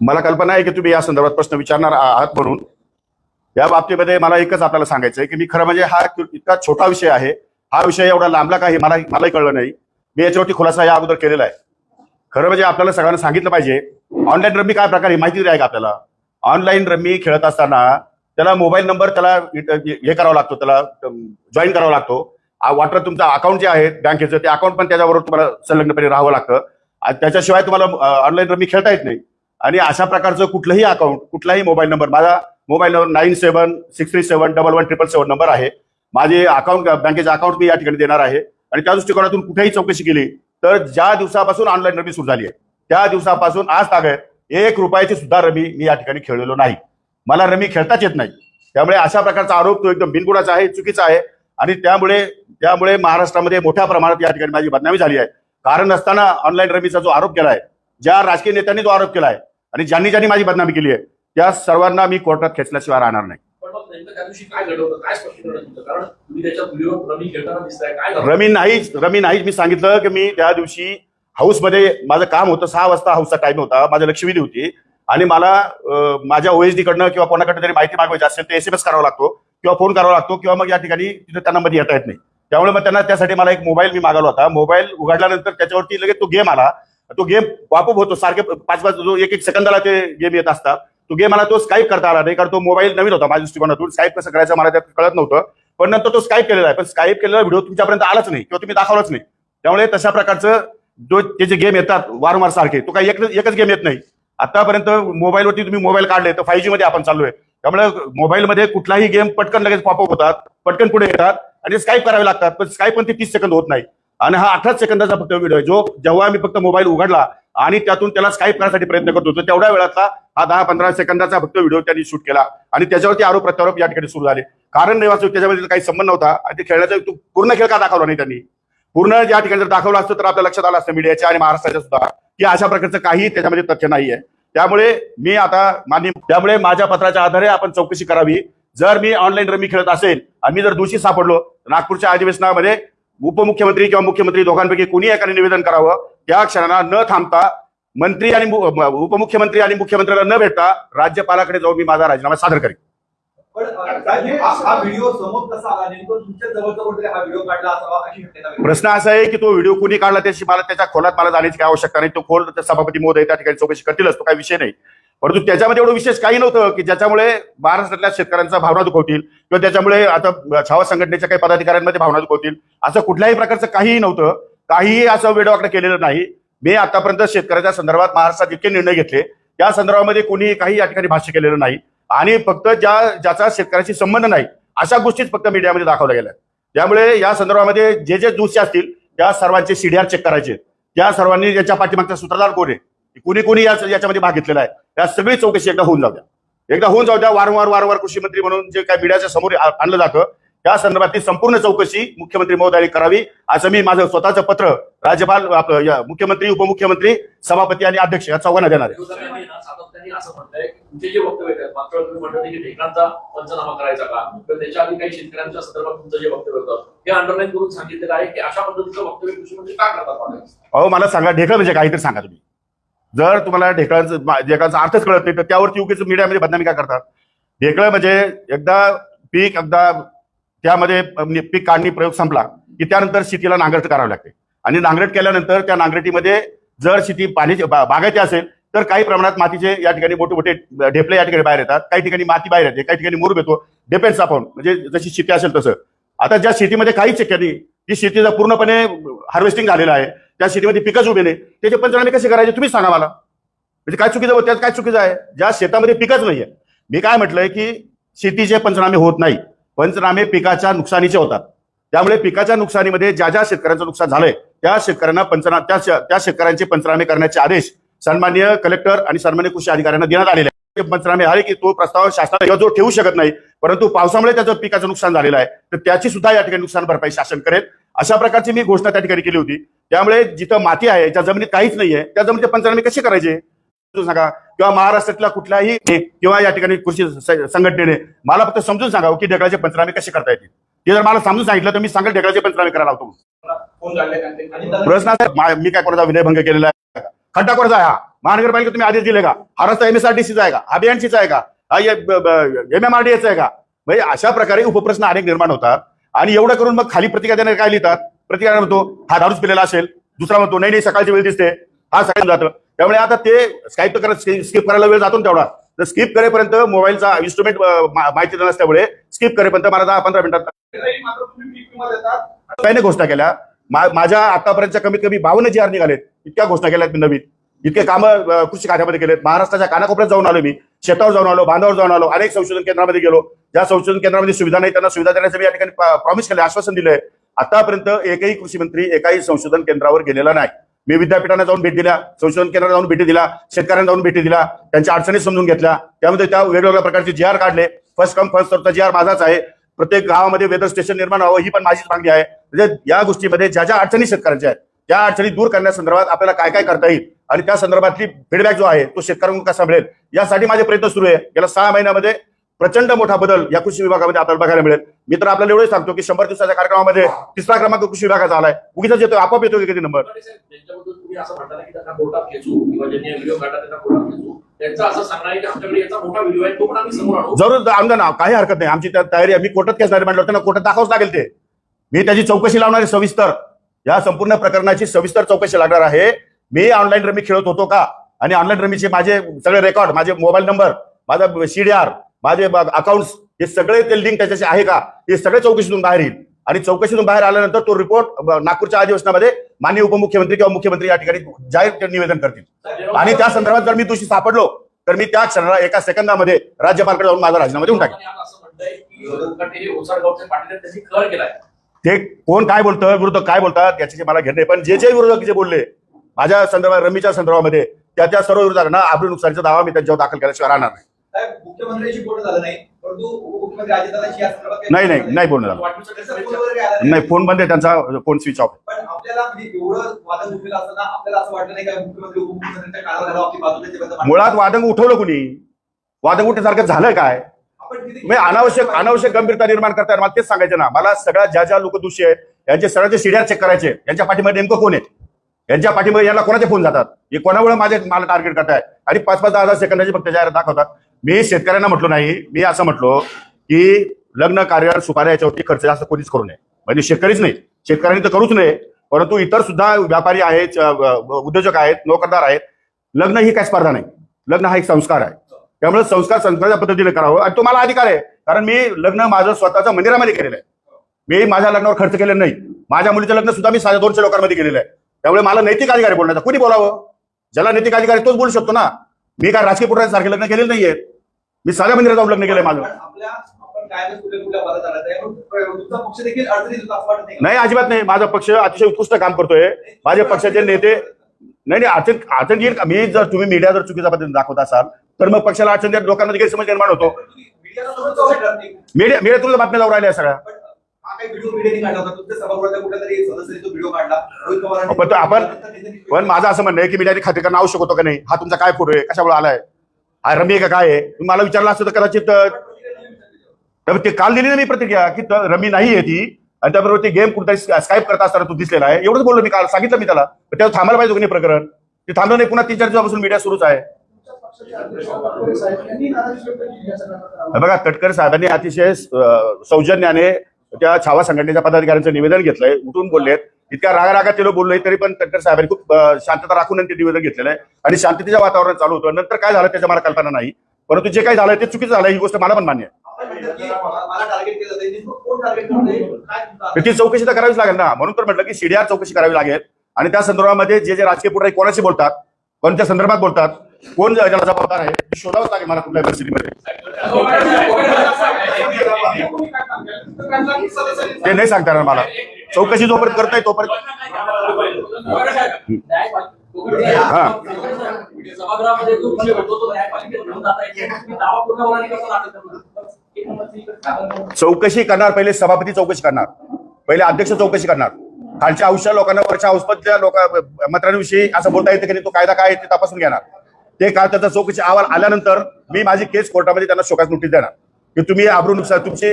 मला कल्पना आहे की तुम्ही या संदर्भात प्रश्न विचारणार आहात म्हणून. या बाबतीमध्ये मला एकच आपल्याला सांगायचं आहे की मी खरं म्हणजे हा इतका छोटा विषय आहे. हा विषय एवढा लांबला काही मला मलाही कळलं नाही. मी याच्यावरती खुलासा या अगोदर केलेला आहे. खरं म्हणजे आपल्याला सगळ्यांना सांगितलं पाहिजे. ऑनलाईन रम्मी काय प्रकार आहे माहिती आहे का आपल्याला? ऑनलाईन रम्मी खेळत असताना त्याला मोबाईल नंबर त्याला हे करावा लागतो त्याला जॉईन करावा लागतो. वाटर तुमचं अकाउंट जे आहे बँकेचं ते अकाउंट पण त्याच्याबरोबर तुम्हाला संलग्नपणे राहावं लागतं. आणि त्याच्याशिवाय तुम्हाला ऑनलाईन रम्मी खेळता येत नाही. आणि अशा प्रकारचं कुठलंही अकाउंट कुठलाही मोबाईल नंबर माझा mobile number nine seven six three seven double one triple seven number आहे. माझे अकाउंट बँकेचे अकाउंट मी या ठिकाणी देणार आहे. आणि त्या दृष्टिकोनातून कुठेही चौकशी केली तर ज्या दिवसापासून ऑनलाईन रमी सुरू झाली आहे त्या दिवसापासून आज तागत एक रुपयाची सुद्धा रमी मी या ठिकाणी खेळलेलो नाही. मला रमी खेळताच येत नाही. त्यामुळे अशा प्रकारचा आरोप तो एकदम बिनगुणाचा आहे चुकीचा आहे. आणि त्यामुळे त्यामुळे महाराष्ट्रामध्ये मोठ्या प्रमाणात या ठिकाणी माझी बदनामी झाली आहे. कारण नसताना ऑनलाईन रमीचा जो आरोप केला आहे ज्या राजकीय नेत्यांनी जो आरोप केला आहे आणि ज्यांनी ज्यांनी माझी बदनामी केली आहे त्या सर्वांना मी कोर्टात खेचल्याशिवाय राहणार नाही. रमी झालं? रमी नाहीच रमी नाहीच मी सांगितलं की मी त्या दिवशी हाऊसमध्ये माझं काम होतं. सहा वाजता हाऊसचा टाइम होता. माझं लक्षवेधी होती. आणि मला माझ्या ओएसडी कडनं किंवा कोणाकडनं तरी माहिती मागवायची असेल तर एस एम एस करावा लागतो किंवा फोन करावा लागतो किंवा मग या ठिकाणी तिथे त्यांना मध्ये येता येत नाही. त्यामुळे मग त्यांना त्यासाठी मला एक मोबाईल मी मागवला होता. मोबाईल उघडल्यानंतर त्याच्यावरती लगेच तो गेम आला. तो गेम पॉपअप होतो. सारखे पाच पाच जो एक एक सेकंदाला ते गेम येत असतात. तो गेम मला तो स्काईप करता आला नाही कारण तो मोबाईल नवीन होता माझ्या दृष्टिकोनातून. स्काईप कसं करायचं मला त्यात कळत नव्हतं. पण नंतर तो स्काईप केलेला आहे. पण स्काईप केलेला व्हिडिओ तुमच्यापर्यंत आलाच नाही किंवा तुम्ही दाखवलाच नाही. त्यामुळे तशा प्रकारचं जो ते जे गेम येतात वारंवार सारखे तो काही एक एकच गेम येत नाही. आतापर्यंत मोबाईलवरती तुम्ही मोबाईल काढले तर फाय जी मध्ये आपण चाललोय. त्यामुळे मोबाईलमध्ये कुठलाही गेम पटकन लगेच पॉपअप होतात पटकन पुढे येतात आणि स्काईप करावे लागतात. पण स्काईप पण ते तीस सेकंद होत नाही. आणि हा अठराच सेकंदाचा फक्त व्हिडिओ आहे. जो जेव्हा मी फक्त मोबाईल उघडला आणि त्यातून त्याला स्काईप करण्यासाठी प्रयत्न करत होतो तेवढ्या वेळातला हा दहा पंधरा सेकंदाचा फक्त व्हिडिओ त्यांनी शूट केला. आणि त्याच्यावरती आरोप प्रत्यारोप या ठिकाणी सुरू झाले. कारण नाही त्याच्यामध्ये काही संबंध नव्हता. आणि ते खेळण्याचा पूर्ण खेळ का दाखवला नाही त्यांनी? पूर्ण या ठिकाणी जर दाखवलं असतं तर आपल्या लक्षात आलं असतं मीडियाच्या आणि महाराष्ट्राच्या सुद्धा की अशा प्रकारचं काही त्याच्यामध्ये तथ्य नाही आहे त्यामुळे मी आता मान्य त्यामुळे माझ्या पत्राच्या आधारे आपण चौकशी करावी. जर मी ऑनलाईन रमी खेळत असेल आणि मी जर दोषी सापडलो नागपूरच्या अधिवेशनामध्ये उपमुख्यमंत्री किंवा मुख्यमंत्री दोघांपैकी कोणी एकाने निवेदन करावं त्या क्षणाला न थांबता मंत्री आणि उपमुख्यमंत्री आणि मुख्यमंत्र्याला न भेटता राज्यपालाकडे जाऊन मी माझा राजीनामा सादर करेन. प्रश्न असा आहे की तो व्हिडिओ कुणी काढला त्याची मला त्याच्या खोलात मला जाण्याची काय आवश्यकता नाही. तो खोल सभापती महोदय त्या ठिकाणी चौकशी करतीलच तो काही विषय नाही. परंतु त्याच्यामध्ये एवढं विशेष काही नव्हतं की ज्याच्यामुळे महाराष्ट्रातल्या शेतकऱ्यांचा भावना दुखवतील किंवा त्याच्यामुळे आता छावा संघटनेच्या काही पदाधिकाऱ्यांमध्ये भावना दुखवतील असं कुठल्याही प्रकारचं काहीही नव्हतं. काहीही असं वेडवाकडे केलेलं नाही. मी आतापर्यंत शेतकऱ्याच्या संदर्भात महाराष्ट्रात इतके निर्णय घेतले त्या संदर्भामध्ये कोणी काही या ठिकाणी भाष्य केलेलं नाही. आणि फक्त ज्या ज्याचा शेतकऱ्याशी संबंध नाही अशा गोष्टीच फक्त मीडियामध्ये दाखवल्या गेल्या. त्यामुळे या संदर्भामध्ये जे जे दोषी असतील त्या सर्वांचे सीडीआर चेक करायचे. त्या सर्वांनी ज्याच्या पाठीमागचा सूत्रधार कोण आहे? कुणी कुणी याच्यामध्ये भाग घेतलेला आहे. त्या सगळी चौकशी एकदा होऊन जाऊ द्या. एकदा होऊन जाऊ द्या वारंवार वारंवार कृषी मंत्री म्हणून जे काय मीडियाच्या समोर आणलं जातं त्या संदर्भातली संपूर्ण चौकशी मुख्यमंत्री महोदयांनी करावी. असं मी माझं स्वतःचं पत्र राज्यपाल या मुख्यमंत्री उपमुख्यमंत्री सभापती आणि अध्यक्ष या चौघांना देणार आहे. अहो मला सांगा ढेकळ म्हणजे काहीतरी सांगा तुम्ही. जर तुम्हाला ढेकळांचं मा- ढेकळांचा अर्थच कळत नाही तर त्यावरती उगीच मीडियामध्ये बदनामी का करतात? ढेकळं म्हणजे एकदा पीक एकदा त्यामध्ये म्हणजे पीक काढणी प्रयोग संपला की त्यानंतर शेतीला नांगरट करावी लागते. आणि नांगरट केल्यानंतर त्या नांगरटीमध्ये जर शेती पाणी बागायची असेल तर काही प्रमाणात मातीचे या ठिकाणी मोठे मोठे ढेपले या ठिकाणी बाहेर येतात. काही ठिकाणी माती बाहेर येते काही ठिकाणी मुरूब येतो. डिपेंड्स आपण म्हणजे जशी शेती असेल तसं. आता ज्या शेतीमध्ये काहीच ठिकाणी ती शेतीचा पूर्णपणे हार्वेस्टिंग झालेलं आहे त्या शेतीमध्ये पिकच उभे नाही. त्याचे पंचनामे कसे करायचे तुम्हीच सांगा मला. म्हणजे काय चुकीचं त्यात काय चुकीचं आहे? ज्या शेतामध्ये पिकच नाहीये. मी काय म्हटलंय की शेतीचे पंचनामे होत नाही पंचनामे पिकाच्या नुकसानीचे होतात. त्यामुळे पिकाच्या नुकसानीमध्ये ज्या ज्या शेतकऱ्यांचं नुकसान झालंय त्या शेतकऱ्यांना पंचना त्या त्या शेतकऱ्यांचे पंचनामे करण्याचे आदेश सन्मान्य कलेक्टर आणि सन्मान्य कृषी अधिकाऱ्यांना देण्यात आलेले पंचनामे आहे की तो प्रस्ताव शासनाला जो ठेवू शकत नाही परंतु पावसामुळे त्याचं पिकाचं नुकसान झालेलं आहे. तर त्याची सुद्धा या ठिकाणी नुकसान भरपाई शासन करेल. अशा प्रकारची मी घोषणा त्या ठिकाणी केली होती. त्यामुळे जिथं माती आहे ज्या जमिनीत काहीच नाहीये त्या जमिनीचे पंचनामे कसे करायचे? सांगा. किंवा महाराष्ट्रातल्या कुठल्याही किंवा या ठिकाणी कृषी संघटनेने मला फक्त समजून सांगावं की ढेकळाचे पंचनामे कसे करता येतील. ते जर मला समजून सांगितलं तर मी सांगेल ढेकळाचे पंचनामे करायला लावतो प्रश्न मा- मी काय कोणाचा विनयभंग केलेला आहे? खड्डा कोणाचा आहे हा? महानगरपालिका तुम्ही आदेश दिले का? हा रस्ता एमएसआरटीसीचा आहे का? बीएनसीचा आहे का? हा एमएमआरडीएचा आहे का? म्हणजे अशा प्रकारे उपप्रश्न अनेक निर्माण होतात. आणि एवढं करून मग खाली प्रतिक्रिया देणारे काय लिहितात? प्रतिक्रिया म्हणतो? हा दारूच पिलेला असेल. दुसरा म्हणतो नाही नाही सकाळची वेळ दिसते. हा सकाळी जातं. त्यामुळे आता ते स्काईप करत स्किप करायला वेळ जातो ना तेवढा. तर स्किप करेपर्यंत मोबाईलचा इन्स्ट्रुमेंट माहिती नसल्यामुळे स्किप करेपर्यंत मला दहा पंधरा मिनिटात तरी घोषणा केल्या. माझ्या आतापर्यंतच्या कमीत कमी बावन्न जी आर निघालेत. इतक्या घोषणा केल्यात मी नवीन. इतके कामं कृषी खात्यामध्ये केलेत. महाराष्ट्राच्या कानाकोपऱ्यात जाऊन आलो मी. शेतावर जाऊन आलो बांधावर जाऊन आलो अनेक संशोधन केंद्रामध्ये गेलो. ज्या संशोधन केंद्रामध्ये सुविधा नाही त्यांना सुविधा देण्याचं मी या ठिकाणी प्रॉमिस केलं आश्वासन दिलंय. आतापर्यंत एकही कृषी मंत्री एकाही संशोधन केंद्रावर गेलेला नाही. मी विद्यापीठांना जाऊन भेट दिल्या संशोधन केंद्रात जाऊन भेटी दिला शेतकऱ्यांना जाऊन भेटी दिला त्यांच्या अडचणी समजून घेतल्या. त्यामध्ये त्या वेगवेगळ्या प्रकारचे जी आर काढले. फर्स्ट कम फर्स्ट सर्वचा जी आर माझाच आहे. प्रत्येक गावामध्ये वेदर स्टेशन निर्माण व्हावं ही पण माझीच मागणी आहे. म्हणजे या गोष्टीमध्ये ज्या ज्या अडचणी शेतकऱ्यांच्या आहेत त्या अडचणी दूर करण्यासंदर्भात आपल्याला काय काय करता येईल? आणि त्या संदर्भातली फीडबॅक जो आहे तो शेतकऱ्यांकडून कसा मिळेल? यासाठी माझे प्रयत्न सुरू आहे. गेल्या सहा महिन्यामध्ये प्रचंड मोठा बदल या कृषी विभागामध्ये आपल्याला बघायला मिळेल. मी तर आपल्याला एवढंच सांगतो की शंभर दिवसाच्या कार्यक्रमामध्ये तिसरा क्रमांक कृषी विभागाचा आलाय. उगीच येतो आपोआप येतो की कधी नंबर? आम्ही जरूर आमदार ना काही हरकत नाही. आमची त्या तयारी मी कोर्टात केस नाही म्हटलं त्यांना कोर्टात दाखवाच लागेल ते. मी त्याची चौकशी लावणार आहे सविस्तर. या संपूर्ण प्रकरणाची सविस्तर चौकशी लागणार आहे. मी ऑनलाईन रमी खेळत होतो का? आणि ऑनलाईन रमीचे माझे सगळे रेकॉर्ड माझे मोबाईल नंबर माझा सीडीआर माझे अकाउंट्स हे सगळे ते लिंक त्याच्याशी आहे का? हे सगळे चौकशीतून बाहेर येईल. आणि चौकशीतून बाहेर आल्यानंतर तो रिपोर्ट नागपूरच्या अधिवेशनामध्ये माननीय उपमुख्यमंत्री किंवा मुख्यमंत्री या ठिकाणी जाहीर निवेदन करतील. आणि त्या संदर्भात जर मी दोषी सापडलो तर मी त्या क्षणाला एका सेकंदामध्ये राज्यपालकडे जाऊन माझा राजीनामा देऊन टाकेन. हे ते कोण काय बोलतं विरोधक काय बोलतात याच्याशी मला घेणं नाही पण जे जे विरोधक जे बोलले माझ्या संदर्भात रमीच्या संदर्भामध्ये त्या त्या सर्व विरोधांना आबरू नुकसानीचा दावा मी त्यांच्यावर दाखल केल्याशिवाय राहणार नाही. नाही नाही नाही बोलणं झालं नाही. फोन बंद आहे त्यांचा फोन स्विच ऑफ म्हणजे आपली? मुळात वादंग उठवलं कुणी? वादंग उठण्यासारखं झालं काय? मी म्हणजे अनावश्यक अनावश्यक गंभीरता निर्माण करताय मला तेच सांगायचं ना. मला सगळ्या ज्या ज्या लोक दोषी आहेत यांचे सगळ्याचे शिड्या चेक करायचे यांच्या पाठीमध्ये नेमकं कोण आहे यांच्या पाठीमध्ये यांना कोणाचे फोन जातात? हे कोणामुळे माझे मला टार्गेट करताय? आणि पाच पाच दहा दहा सेकंदाची फक्त जाहिरात दाखवतात. मी शेतकऱ्यांना म्हटलो नाही. मी असं म्हटलो की लग्न कार्य सुपाऱ्या याच्यावरती खर्च जास्त कोणीच करू नये. म्हणजे शेतकरीच नाही. शेतकऱ्यांनी तर करूच नये. परंतु इतर सुद्धा व्यापारी आहेत उद्योजक आहेत नोकरदार आहेत. लग्न ही काय स्पर्धा नाही. लग्न हा एक संस्कार आहे. त्यामुळे संस्कार संस्काराच्या पद्धतीने करावं. आणि तो मला अधिकार आहे. कारण मी लग्न माझं स्वतःच्या मंदिरामध्ये केलेलं आहे. मी माझ्या लग्नावर खर्च केलेला नाही. माझ्या मुलीचं लग्न सुद्धा मी साडे दोनशे लोकांमध्ये केलेलं आहे. त्यामुळे मला नैतिक अधिकार आहे बोलण्याचा. कुणी बोलावं? ज्याला नैतिक अधिकार तोच बोलू शकतो ना. मी काय राजकीय पुढाऱ्यांसारखे लग्न केलेलं नाहीये. मी साध्या मंदिरात जाऊन लग्न केलंय माझं. नाही अजिबात नाही. माझा पक्ष अतिशय उत्कृष्ट काम करतोय. माझे पक्षाचे नेते नाही नाही अडचण अडचण येईल का? मी जर तुम्ही मीडिया जर चुकीच्या पद्धतीने दाखवत असाल तर मग पक्षाला अडचण देत लोकांमध्ये गैरसमज निर्माण होतो. मीडिया मीडिया तुला बातम्या जाऊ राहिल्या सगळ्या. पण आपण पण माझं असं म्हणणं आहे की मीडियाने खात्री करणं आवश्यक होतं का नाही? हा तुमचा काय फोटो आहे? कशामुळे आलाय? हा रमी आहे का काय आहे? तुम्ही मला विचारलं असतं तर कदाचित ते काल दिली ना मी प्रतिक्रिया की रमी नाही आहे ती. आणि त्याबरोबर ते गेम कुठेतरी स्काईप करत असताना तो दिसलेला आहे. एवढंच बोललो मी काल. सांगितलं मी त्याला. त्याला थांबायला पाहिजे कोणी प्रकरण? ते थांबलं नाही. पुन्हा तीन चार दिवसापासून मीडिया सुरूच आहे. बघा तटकरे साहेबांनी अतिशय सौजन्याने त्या छावा संघटनेच्या पदाधिकाऱ्यांचं निवेदन घेतलंय उठून बोललेत. इतक्या रागारागात ते लोक बोलले तरी पण तटकर साहेबांनी खूप शांतता राखून ते निवेदन घेतलेलं आहे. आणि शांततेच्या वातावरण चालू होतं. नंतर काय झालं त्याच्या मला कल्पना नाही. परंतु जे काही झालं ते चुकीचं झालं ही गोष्ट मला पण मान्य आहे. ती चौकशी तर करावीच लागेल ना. म्हणून तर म्हटलं की सीडीआर चौकशी करावी लागेल. आणि त्या संदर्भामध्ये जे जे राजकीय पुढारी कोणाशी बोलतात कोणत्या संदर्भात बोलतात कोण जबाबदार आहे शोधावंच लागेल मला कुठल्या परिस्थितीमध्ये. ते नाही सांगता येणार मला. चौकशी जोपर्यंत करताय तोपर्यंत हा. जो तो चौकशी करणार पहिले सभापती चौकशी करणार पहिले अध्यक्ष चौकशी करणार. खालच्या औषध लोकांना वरच्या औषधल्या लोक मंत्र्यांविषयी असं बोलता येते की नाही तो कायदा काय ते तपासून घेणार. ते काय त्याचा चौकशी अहवाल आल्यानंतर मी माझी केस कोर्टामध्ये त्यांना शोकास नोटीस देणार. की तुम्ही आबरून तुमची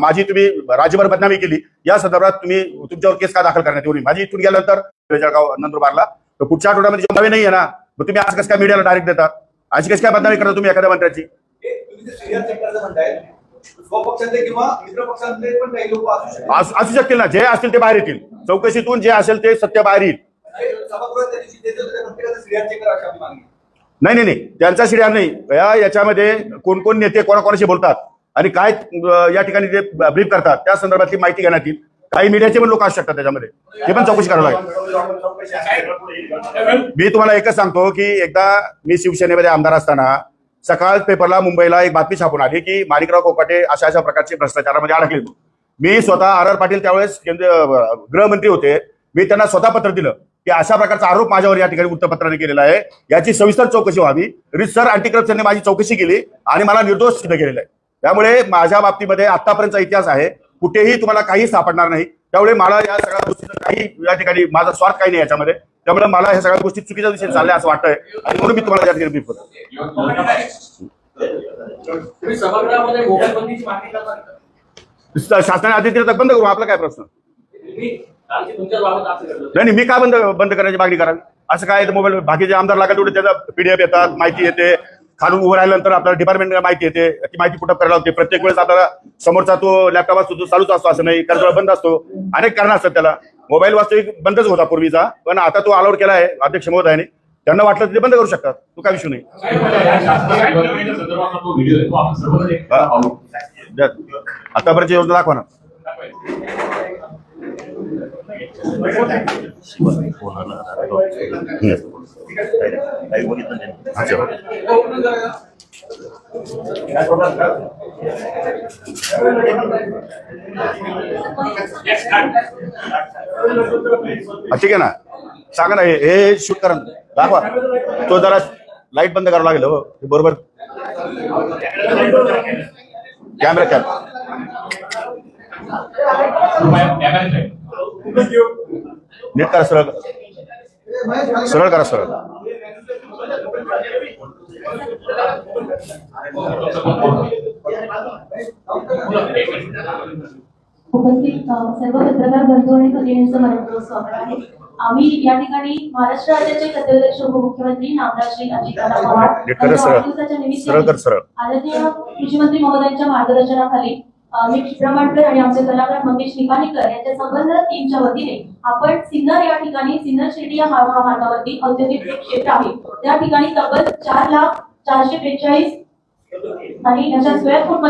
माझी तुम्ही राज्यभर बदनामी केली. या संदर्भात तुम्ही तुमच्यावर केस का दाखल करण्यात येऊन माझी इथून गेल्यानंतर जळगाव नंदुरबारला. तर पुढच्या आठवड्यामध्ये जेव्हा नाही आहे ना मग तुम्ही आज कसं काय मीडियाला डायरेक्ट देता अशी कशी काय बदनामी करता तुम्ही एखाद्या मंत्र्याची? तुम्ही जे सिरियल चेक करायचं म्हणताय स्वपक्षातले किंवा मित्र पक्षातले पण काही लोक असू शकतात. अस- असू शकतील ना. जे असतील ते बाहेर येतील. चौकशीतून जे असेल ते सत्य बाहेर येईल. सभागृहात त्या दिवशी देत होते, प्रत्येकाचं सिरियल चेक करा अशी आपली मागणी आहे. नाही नाही नाही. त्यांचा शिड्या नाही. या याच्यामध्ये कोण कोण नेते कोणाकोणाशी बोलतात आणि काय अं, या ठिकाणी ते ब्रीफ करतात त्या संदर्भातली माहिती घेण्यात येईल. काही मीडियाचे पण लोक असू शकतात त्याच्यामध्ये. ते पण चौकशी करावं लागेल. मी तुम्हाला एकच सांगतो की एकदा मी शिवसेनेमध्ये आमदार असताना सकाळ पेपरला मुंबईला एक बातमी छापून आली की माणिकराव कोकाटे अशा अशा प्रकारचे भ्रष्टाचारामध्ये अडकले. मी स्वतः आर आर पाटील त्यावेळेस केंद्रीय गृहमंत्री होते. मी त्यांना स्वतः पत्र दिलं की अशा प्रकारचा आरोप माझ्यावर या ठिकाणी वृत्तपत्राने केलेला आहे. याची सविस्तर चौकशी व्हावी. रिसर अँटी करप्शनने माझी चौकशी केली आणि मला निर्दोष सिद्ध केलेलं आहे. त्यामुळे माझ्या बाबतीमध्ये आतापर्यंतचा इतिहास आहे. कुठेही तुम्हाला काही सापडणार नाही. त्यामुळे मला या सगळ्या गोष्टीचं काही या ठिकाणी माझा स्वार्थ काही नाही याच्यामध्ये. त्यामुळे मला ह्या सगळ्या गोष्टी चुकीच्या दिशेने चालल्या असं वाटतंय. आणि म्हणून मी तुम्हाला ठिकाणी ब्रीफ करतो का? शासनाने आधी बंद करू आपला काय प्रश्न? नाही नाही, मी काय बंद बंद करण्याची मागणी करावी? असं काय मोबाईल बाकीचे आमदार लागेल तेवढे त्याचा पीडीएफ येतात माहिती येते. खालून उभं राहिल्यानंतर आपल्याला डिपार्टमेंटला माहिती येते. ती माहिती पुटअप करायला होते प्रत्येक वेळेस आपल्याला समोरचा तो लॅपटॉप असतो तो चालूच असतो असं नाही. कारण बंद असतो. अनेक कारण असतात त्याला. मोबाईल वास्तविक बंदच होता पूर्वीचा. पण आता तो अलाउड केला आहे. अध्यक्ष महोदयाने. त्यांना वाटलं ते बंद करू शकतात. तो काय विषय नाही. आतापर्यंत योजना दाखवा ना. अच्छा. ठीक आहे ना. सांगा ना हे हे शूट करा ना. दाखवा. तो जरा लाइट बंद करावं लागेल हो. बरोबर. कॅमेरा कॅमेरा नीट करा सरळ. सरळ करा सरळ. उपस्थित सर्व पत्रकार बंधू आणि भगिनींचं मनपूर्वक स्वागत आहे. आम्ही या ठिकाणी महाराष्ट्र राज्याचे खाद्याध्यक्ष उपमुख्यमंत्री नामदार श्री अजितदादा पवार कर निमित्ताने सरळ आदरणीय कृषी मंत्री महोदयांच्या मार्गदर्शनाखाली मी क्षिप्रा मांडकर आणि आमचे कलाकार मंगेश निकाणीकर यांच्या संबंध टीमच्या वतीने आपण सिन्नर या ठिकाणी सिन्नर शिर्डी या महामार्गावरती औद्योगिक क्षेत्र आहे. त्या ठिकाणी तब्बल चार लाख चारशे बेचाळीस आणि याच्या स्क्वेअर फूट